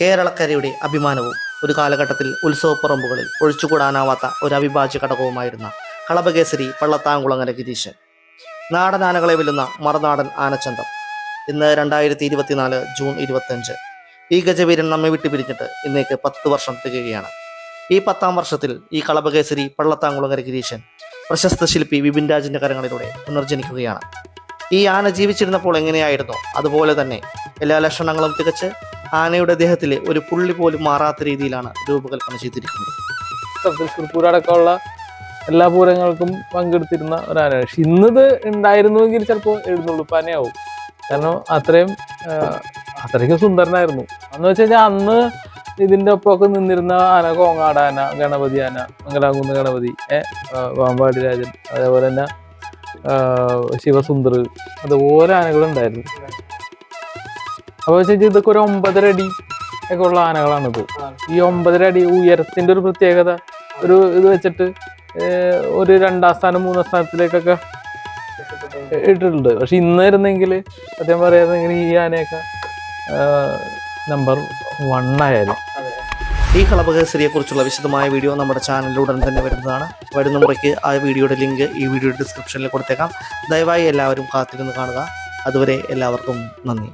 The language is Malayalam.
കേരളക്കരയുടെ അഭിമാനവും ഒരു കാലഘട്ടത്തിൽ ഉത്സവപ്പറമ്പുകളിൽ ഒഴിച്ചുകൂടാനാവാത്ത ഒരു അവിഭാജ്യ ഘടകവുമായിരുന്ന കളഭകേസരി പള്ളത്താങ്കുളങ്ങര ഗിരീശൻ. നാടൻ ആനകളെ വെല്ലുന്ന മറുനാടൻ ആനച്ചന്തം. ഇന്ന് രണ്ടായിരത്തി ഇരുപത്തിനാല് ജൂൺ ഇരുപത്തഞ്ച് ഈ ഗജവീരൻ നമ്മെ വിട്ടു പിരിഞ്ഞിട്ട് ഇന്നേക്ക് പത്ത് വർഷം തികയുകയാണ്. ഈ പത്താം വർഷത്തിൽ ഈ കളഭകേസരി പള്ളത്താങ്കുളങ്ങര ഗിരീശൻ പ്രശസ്ത ശില്പി വിപിൻ രാജിന്റെ കരങ്ങളിലൂടെ പുനർജനിക്കുകയാണ്. ഈ ആന ജീവിച്ചിരുന്നപ്പോൾ എങ്ങനെയായിരുന്നു? അതുപോലെ തന്നെ എല്ലാ ലക്ഷണങ്ങളും തികച്ച് ആനയുടെ ദേഹത്തിലെ ഒരു പുള്ളി പോലും മാറാത്ത രീതിയിലാണ് രൂപകൽപ്പന ചെയ്തിരിക്കുന്നത്. തൃശ്ശൂർ പൂരം അടക്കമുള്ള എല്ലാ പൂരങ്ങൾക്കും പങ്കെടുത്തിരുന്ന ഒരു ആനയാണ് പക്ഷെ ഇന്നത് ഉണ്ടായിരുന്നുവെങ്കിൽ ചിലപ്പോൾ എഴുന്നള്ളിപ്പാനയാവും. കാരണം അത്രയും അത്രയ്ക്കും സുന്ദരനായിരുന്നു. അന്ന് വെച്ച് കഴിഞ്ഞാൽ അന്ന് ഇതിന്റെ ഒപ്പമൊക്കെ നിന്നിരുന്ന ആന കോങ്ങാട് ആന ഗണപതി ആന മംഗലാകുന്ന് ഗണപതി വാമ്പാടി രാജൻ അതേപോലെ തന്നെ ശിവസുന്ദർ അതുപോലെ ആനകളുണ്ടായിരുന്നു. അപ്പോൾ വെച്ച് കഴിഞ്ഞാൽ ഇതൊക്കെ ഒരു ഒമ്പതര അടി ഒക്കെ ഉള്ള ആനകളാണിത്. ഈ ഒമ്പതര അടി ഉയരത്തിന്റെ ഒരു പ്രത്യേകത ഒരു ഇത് വെച്ചിട്ട് ഒരു രണ്ടാം സ്ഥാനം മൂന്നാം സ്ഥാനത്തിലേക്കൊക്കെ ഇട്ടിട്ടുണ്ട്. പക്ഷെ ഇന്നായിരുന്നെങ്കിൽ സത്യം പറയാതെങ്കിൽ ഈ ആനയൊക്കെ നമ്പർ വൺ ആയാലും. ഈ കളഭകേസരിയെ കുറിച്ചുള്ള വിശദമായ വീഡിയോ നമ്മുടെ ചാനലിലൂടെ തന്നെ വരുന്നതാണ്. വരുന്ന മുറയ്ക്ക് ആ വീഡിയോയുടെ ലിങ്ക് ഈ വീഡിയോ ഡിസ്ക്രിപ്ഷനിൽ കൊടുത്തേക്കാം. ദയവായി എല്ലാവരും കാത്തിരുന്ന് കാണുക. അതുവരെ എല്ലാവർക്കും നന്ദി.